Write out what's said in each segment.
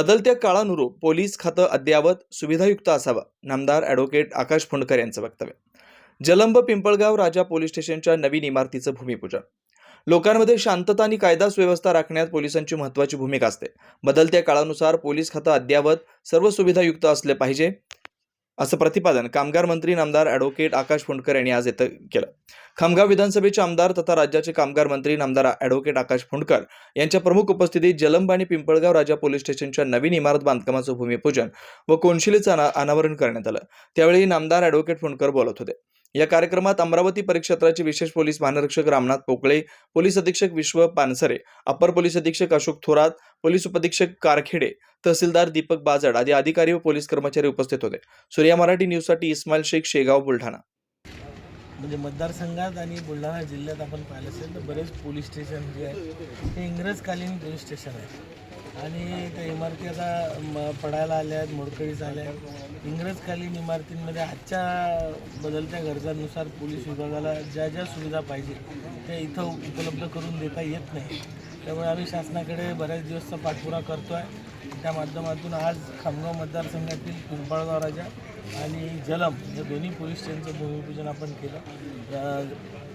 बदलत्या काळानुरूप पोलीस खातं अद्ययावत सुविधायुक्त असावं नामदार ॲडव्होकेट आकाश फुंडकर यांचं वक्तव्य. जलंब पिंपळगाव राजा पोलीस स्टेशनच्या नवीन इमारतीचं भूमिपूजन. लोकांमध्ये शांतता आणि कायदा सुव्यवस्था राखण्यात पोलिसांची महत्त्वाची भूमिका असते. बदलत्या काळानुसार पोलीस खातं अद्ययावत सर्व सुविधायुक्त असले पाहिजे. असं प्रतिपादन कामगार मंत्री नामदार ॲडव्होकेट आकाश फुंडकर यांनी आज येथे केलं. खामगाव विधानसभेचे आमदार तथा राज्याचे कामगार मंत्री नामदार ॲडव्होकेट आकाश फुंडकर यांच्या प्रमुख उपस्थितीत जलंब आणि पिंपळगाव राजा पोलीस स्टेशनच्या नवीन इमारत बांधकामाचं भूमिपूजन व कोनशिलेचं अना अनावरण करण्यात आलं. त्यावेळी नामदार ॲडव्होकेट फुंडकर बोलत होते. या कार्यक्रमात अमरावती परिक्षेत्राचे विशेष पोलीस महानिरीक्षक रामनाथ पोकळे पोलीस अधीक्षक विश्व पानसरे अपर पोलीस अधीक्षक अशोक थोरात पोलीस उपअधीक्षक कारखेडे तहसीलदार दीपक बाजड आदी अधिकारी व पोलीस कर्मचारी उपस्थित होते. सूर्या मराठी न्यूजसाठी इस्माईल शेख शेगाव बुलढाणा. म्हणजे मतदारसंघात आणि बुलढाणा जिल्ह्यात आपण पाहिलं असेल तर बरेच पोलीस स्टेशन जे आहे ते इंग्रजकालीन पोलीस स्टेशन आहे आणि त्या इमारती आता म पडायला आल्या आहेत मोडकळीस आल्या आहेत. इंग्रजकालीन इमारतींमध्ये आजच्या बदलत्या गरजांनुसार पोलीस विभागाला ज्या ज्या सुविधा पाहिजे त्या इथं उपलब्ध करून देता येत नाही. त्यामुळे आम्ही शासनाकडे बऱ्याच दिवसचा पाठपुरा करतो आहे त्या माध्यमातून आज खामगाव मतदारसंघातील पिंपळगाव राजा आणि जलम या दोन्ही पोलीस स्टेशनचं भूमिपूजन आपण केलं.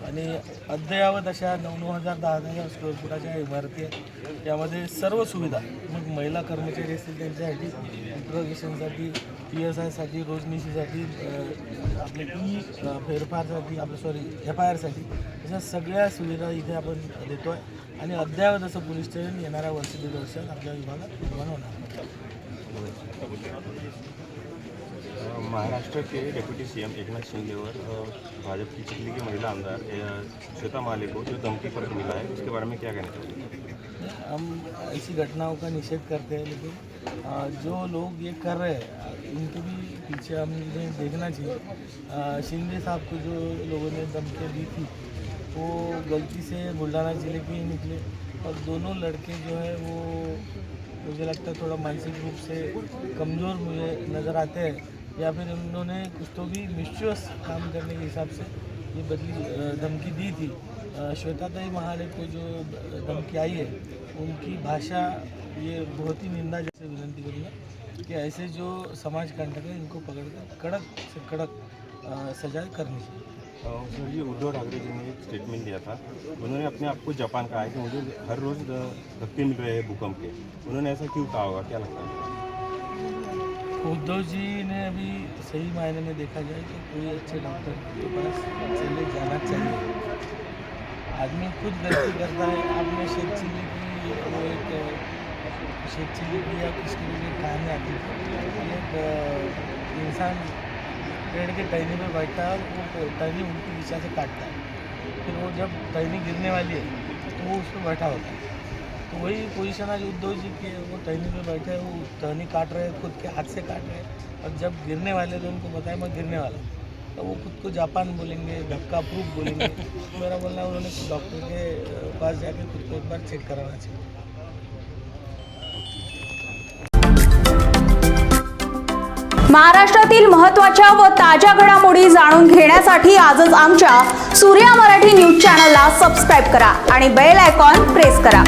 आणि अद्ययावत अशा नऊ नऊ हजार दहा हजार स्क्वेअर फुटाच्या इमारती आहेत यामध्ये सर्व सुविधा मग महिला कर्मचारी असतील त्यांच्यासाठी इंट्रोगेशनसाठी पी एस आयसाठी रोजनिशीसाठी आपले ई फेरफारसाठी आपलं सॉरी एफ आय आरसाठी अशा सगळ्या सुविधा इथे आपण देतो आहे आणि अद्ययावत असं पोलीस स्टेशन येणाऱ्या वर्ष दीड वर्षात आपल्या विभागात निर्माण होणार. महाराष्ट्र के डेप्यूटी सीएम एकनाथ शिंदेवर भाजपा की चिखली की महिला आमदार श्वेता माले को जो धमकी पत्र मिला है, उसके बारे में क्या कहना चाहिए हम ऐसी घटनाओं का निषेध करते हैं, लेकिन जो लोग ये कर रहे हैं इनके भी पीछे हमें देखना चाहिए। शिंदे साहब को जो लोगों ने धमकियाँ दी थी, वो गलती से बुल्ढाना ज़िले के ही निकले और दोनों लड़के जो है, वो मुझे लगता है थोड़ा मानसिक रूप से कमज़ोर मुझे नज़र आते हैं। या फिर उन्होंने कुछ तो भी मिस्यूअस काम करने के हिसाब से ये बदली धमकी दी थी। श्वेताताई महाले को जो धमकी आई है, उनकी भाषा ये बहुत ही निंदा जैसे विनंती करूँगा कि ऐसे जो समाज कंटक है, इनको पकड़कर कड़क से कड़क सजा करनी चाहिए। सर जी उद्धव ठाकरे जी ने एक स्टेटमेंट दिया था। उन्होंने अपने आप को जापान कहा है कि मुझे हर रोज़ धक्के मिल रहे हैं भूकंप के। उन्होंने ऐसा क्यों कहा होगा? क्या लगता है? उद्धव जी ने अभी सही मायने में देखा जाए तो कोई अच्छे डॉक्टर के पास चले जाना चाहिए। आदमी खुद गलती करता है, आपने शेख चिल्ली की वो एक, शेख चिल्ली की या किसकी एक कहानी आती थी एक इंसान पेड़ के टहनी पर बैठता है वो टहनी उल्टी दिशा से काटता है। फिर वो जब टहनी गिरने वाली है तो वो उस पर बैठा होता है। वही पोजीशन आज उद्धव जी की है वो टहनी में बैठे हैं वो टहनी काट रहे हैं खुद के हाथ से काट रहे हैं। और जब गिरने वाले तो उनको बताया मैं गिरने वाला तो वो खुद को जापान बोलेंगे धक्का प्रूफ बोलेंगे। मेरा बोलना है उन्होंने डॉक्टर के पास जाके खुद को एक बार चेक कराना चाहिए। महाराष्ट्रातील महत्त्वाच्या व ताज्या घडामोडी जाणून घेण्यासाठी आजच आमच्या सूर्या मराठी न्यूज चॅनलला सबस्क्राईब करा आणि बेल आयकॉन प्रेस करा.